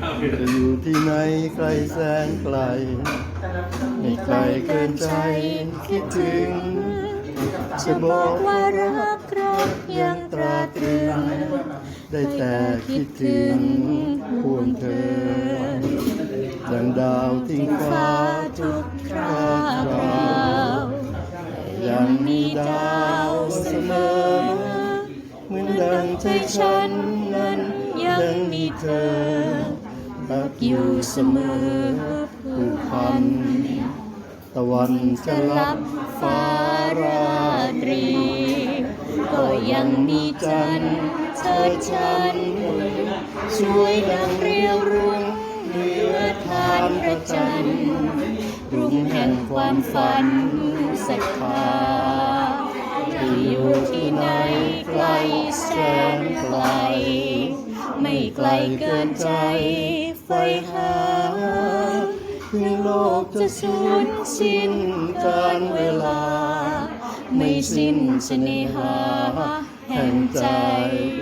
จะอยู่ที่ไหนไกลแสนไกลไม่ไกลเกินใจคิดถึง จะบอกว่ารักรักยังตราตรึง ได้แต่คิดถึงพวงเธอดังดาวทิ้งฟ้าทุกคราราววยังมีดาวเสมอเหมือนดังใจฉันนั้นยังมีเธอ รักอยู่เสมอผูกพัน ตะวันจะลับฟ้าราตรี ก็ยังมีจันทร์เธอฉันสวยดังเรียวรุ่งเหนือทานพระจันทร์รุ่งแห่งความฝันศรัทธาที่อยู่ที่ไหนไกลแสนไกล ไม่ไกลเกินใจไฟหาถึงโลกจะสูญสิ้นการเวลา ไม่สิ้นเสน่หาแห่งใจใจ